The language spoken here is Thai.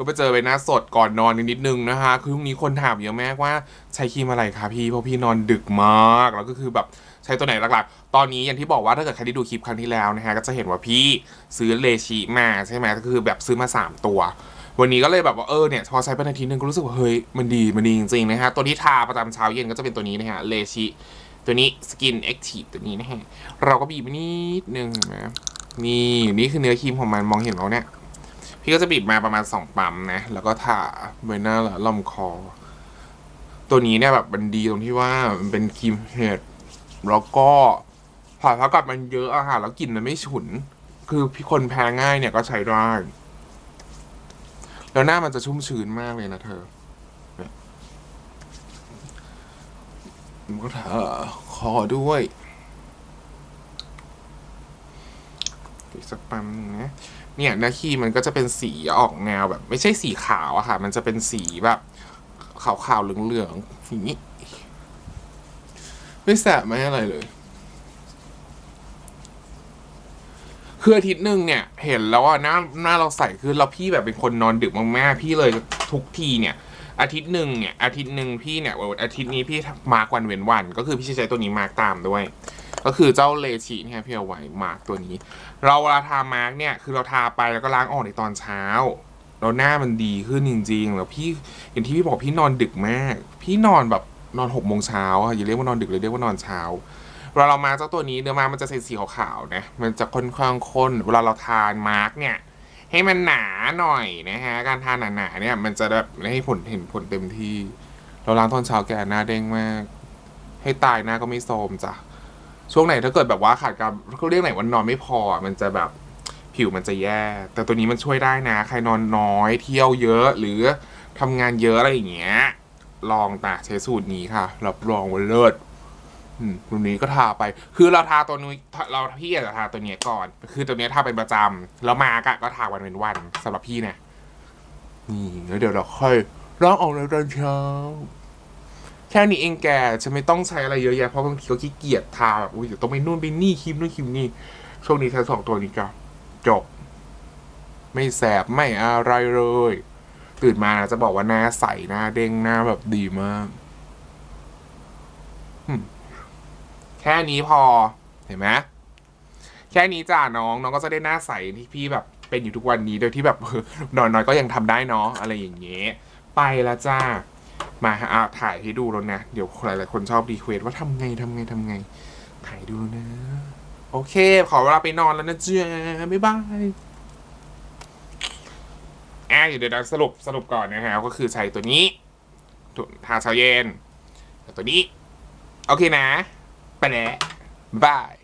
ก็ไปเจอใบหน้าสดก่อนนอนนิดนึงนะคะ คือพรุ่งนี้คนถามเยอะมากว่าใช้ครีมอะไรคะพี่ เพราะพี่นอนดึกมาก แล้วก็คือแบบใช้ตัวไหนหลักๆ ตอนนี้อย่างที่บอกว่าถ้าเกิดใครได้ดูคลิปครั้งที่แล้วนะฮะก็จะเห็นว่าพี่ซื้อเลชิมาใช่ไหมก็คือแบบซื้อมา 3 ตัว วันนี้ก็เลยแบบว่าเออเนี่ยพอใช้ไปนาทีนึงก็รู้สึกว่าเฮ้ยมันดีมันดีจริงๆนะฮะตัวที่ทาประจำเช้าเย็นก็จะเป็นตัวนี้นะฮะเลชิตัวนี้ Skin Active ตัวนี้นะฮะเราก็บีบนิดนึงเห็นไหมนี่นี่คือเนื้อครีมของมันมองเห็นแล้วเนี่ย พี่ก็จะบีบมาประมาณสองปั๊มนะ แล้วก็ทาใบหน้าและลำคอ ตัวนี้เนี่ยแบบมันดีตรงที่ว่ามันเป็นครีมเห็ดแล้วก็ผ่าเท่ากับมันเยอะอะค่ะแล้วกลิ่นมันไม่ฉุน คือพี่คนแพ้ง่ายเนี่ยก็ใช้ได้แล้วหน้ามันจะชุ่มชื้นมากเลยนะเธอเนี่ยมันก็ทาคอด้วย อีกสักปั๊มหนึงนะเนี่ยนื้อครีมมันก็จะเป็นสีออกแนวแบบ ไม่ใช่สีขาวอะค่ะ มันจะเป็นสีแบบขาวๆเหลืองๆอย่างนี้ไม่แสบไม่อะไรเลยคืออาทิตย์หนึ่งเนี่ยเห็นแล้วว่าหน้าหน้าเราใสขึ้นแล้วพี่แบบเป็นคนนอนดึกมากๆพี่เลยทุกทีเนี่ย อาทิตย์หนึ่งเนี่ยอาทิตย์หนึ่งพี่เนี่ยอาทิตย์นี้พี่มาร์กวันเว้นวัน ก็คือพี่ใช้ตัวนี้มาร์กตามด้วย ก็คือเจ้าเลชิเนี่ยพี่เอาไว้มาร์กตัวนี้ เราเวลาทามาร์กเนี่ยคือเราทาไปแล้วก็ล้างออกในตอนเช้าแล้วหน้ามันดีขึ้นจริงๆ แล้วพี่อย่างที่พี่บอกพี่นอนดึกมาก พี่นอนแบบนอนหกโมงเช้าอะอย่าเรียกว่านอนดึกเลยเรียกว่านอนเช้าเวลาเรามาเจ้าตัวนี้เนื้อมามันจะเป็นสีขาวๆนะมันจะค่อนข้างข้นเวลาเราทานมาร์กเนี่ย ให้มันหนาหน่อยนะฮะการทานหนาๆเนี่ย มันจะแบบให้ผลเห็นผลเต็มที่ เราล้างตอนเช้าแกหน้าเด้งมาก ให้ตายหน้าก็ไม่โทรมจ้ะ ช่วงไหนถ้าเกิดแบบว่าขาดการเขาเรียกไหนว่านอนไม่พอมันจะแบบผิวมันจะแย่ แต่ตัวนี้มันช่วยได้นะ ใครนอนน้อยเที่ยวเยอะหรือทำงานเยอะอะไรอย่างเงี้ย ลองตะใช้สูตรนี้ค่ะ รับรองว่าเลิศอืมตัวนี้ก็ทาไป คือเราทาตัวนี้เราพี่อาจจะทาตัวนี้ก่อน คือตัวนี้ทาเป็นประจำแล้วมากอะก็ทาวันเป็นวันสำหรับพี่เนี่ยนี่แล้วเดี๋ยวเราค่อยลองออกในตอนเช้า แค่นี้เองแกจะไม่ต้องใช้อะไรเยอะแยะเพราะบางทีก็ขี้เกียจทาแบบอุ้ยเดี๋ยวต้องไปนู่นไปนี่ครีมนู่นครีมนี่ช่วงนี้ใช้สองตัวนี้ก็จบ ไม่แสบไม่อะไรเลย ตื่นมาจะบอกว่าหน้าใสหน้าเด้งหน้าแบบดีมากแค่นี้พอเห็นไหมแค่นี้จ้าน้องน้องก็จะได้หน้าใสที่พี่แบบเป็นอยู่ทุกวันนี้โดยที่แบบนอนน้อยก็ยังทำได้เนาะอะไรอย่างเงี้ยไปล้วจ้า มาอะถ่ายให้ดูแล้วนะ เดี๋ยวหลายๆคนชอบรีเควสว่าทำไงทำไงทำไง ถ่ายดูนะ โอเค ขอเวลาไปนอนแล้วนะเจ้าบ๊ายบายอะเดี๋ยวเราสรุปสรุปก่อนนะฮะก็คือใช้ตัวนี้ทาเช้าเย็น ตัวนี้ โอเคนะ ไปแล้วบาย